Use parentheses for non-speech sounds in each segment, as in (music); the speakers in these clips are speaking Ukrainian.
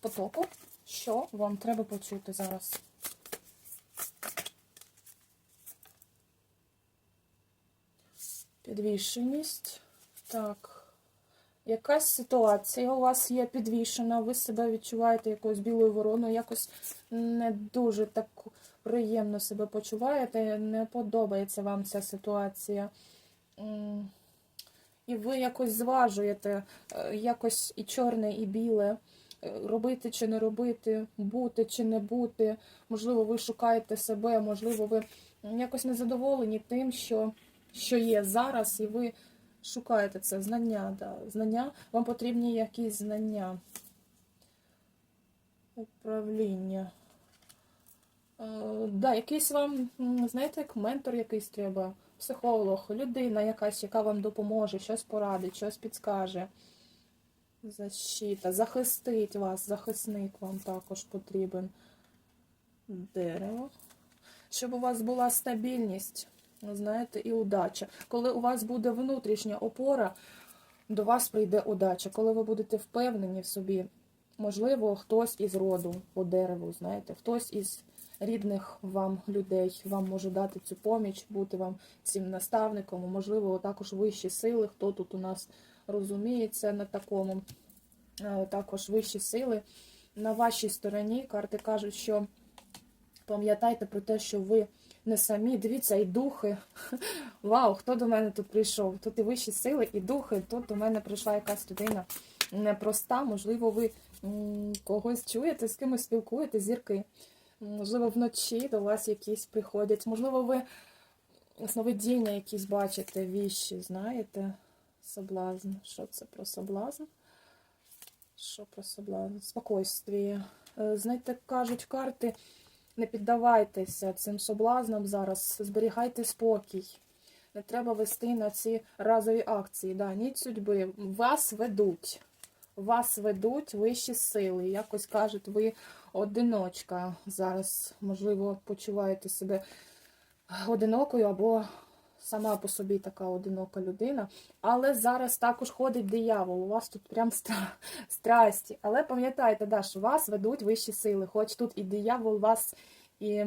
потоку, що вам треба почути зараз. Підвішеність. Так. Якась ситуація у вас є підвішена, ви себе відчуваєте якоюсь білою вороною, якось не дуже так приємно себе почуваєте, не подобається вам ця ситуація. І ви якось зважуєте, е, якось і чорне, і біле, робити чи не робити, бути чи не бути. Можливо, ви шукаєте себе, можливо, ви якось незадоволені тим, що, що є зараз, і ви шукаєте це знання. Да. Знання, вам потрібні якісь знання. Управління. Е, да, якийсь вам, знаєте, як ментор якийсь треба, психолог, людина якась, яка вам допоможе, щось порадить, щось підскаже. Защита, захистить вас, захисник вам також потрібен. Дерево. Щоб у вас була стабільність, знаєте, і удача. Коли у вас буде внутрішня опора, до вас прийде удача. Коли ви будете впевнені в собі, можливо, хтось із роду по дереву, знаєте, хтось із рідних вам людей вам може дати цю поміч, бути вам цим наставником, можливо, також вищі сили, хто тут у нас розуміється на такому, також вищі сили. На вашій стороні карти кажуть, що пам'ятайте про те, що ви не самі. Дивіться, і духи. (laughs) Вау, хто до мене тут прийшов? Тут і вищі сили, і духи. Тут до мене прийшла якась людина непроста. Можливо, ви когось чуєте, з кимось спілкуєтесь, зірки. Можливо, вночі до вас якісь приходять. Можливо, ви сновидіння якісь бачите, віщі, знаєте? Соблазн. Що це про соблазн? Що про соблазн? Спокойствие. Е, Знаєте, кажуть карти, не піддавайтеся цим соблазнам зараз, зберігайте спокій. Не треба вести на ці разові акції. Да, ніч судьби. Вас ведуть. Вас ведуть вищі сили. Якось кажуть, ви одиночка. Зараз, можливо, почуваєте себе одинокою або сама по собі така одинока людина. Але зараз також ходить диявол. У вас тут прям стра- страсті. Але пам'ятайте, да, що вас ведуть вищі сили. Хоч тут і диявол вас і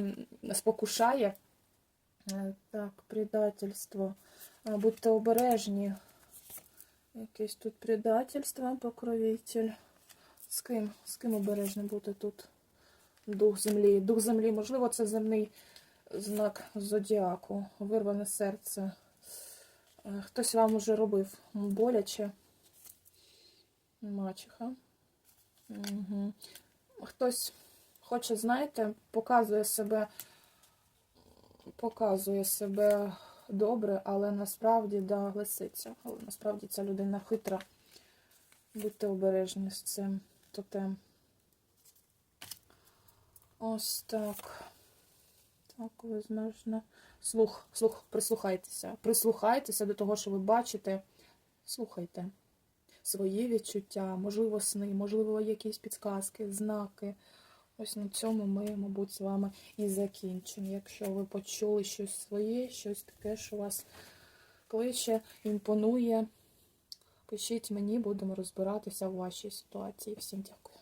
спокушає. Е, Так, предательство. Будьте обережні. Якесь тут предательство, покровитель. З ким? З ким обережно бути тут? Дух землі. Дух землі, можливо, це земний знак зодіаку. Вирване серце. Е, Хтось вам уже робив боляче. Мачеха. Угу. Хтось хоче, знаєте, показує себе, показує себе добре, але насправді да, лисиця. Але насправді ця людина хитра. Будьте обережні з цим тотем. Ось так. Так, возможно. Слух, слух, прислухайтеся. Прислухайтеся до того, що ви бачите. Слухайте свої відчуття, можливо, сни, можливо, якісь підказки, знаки. Ось на цьому ми, мабуть, з вами і закінчимо. Якщо ви почули щось своє, щось таке, що вас кличе, імпонує, пишіть мені, будемо розбиратися в вашій ситуації. Всім дякую.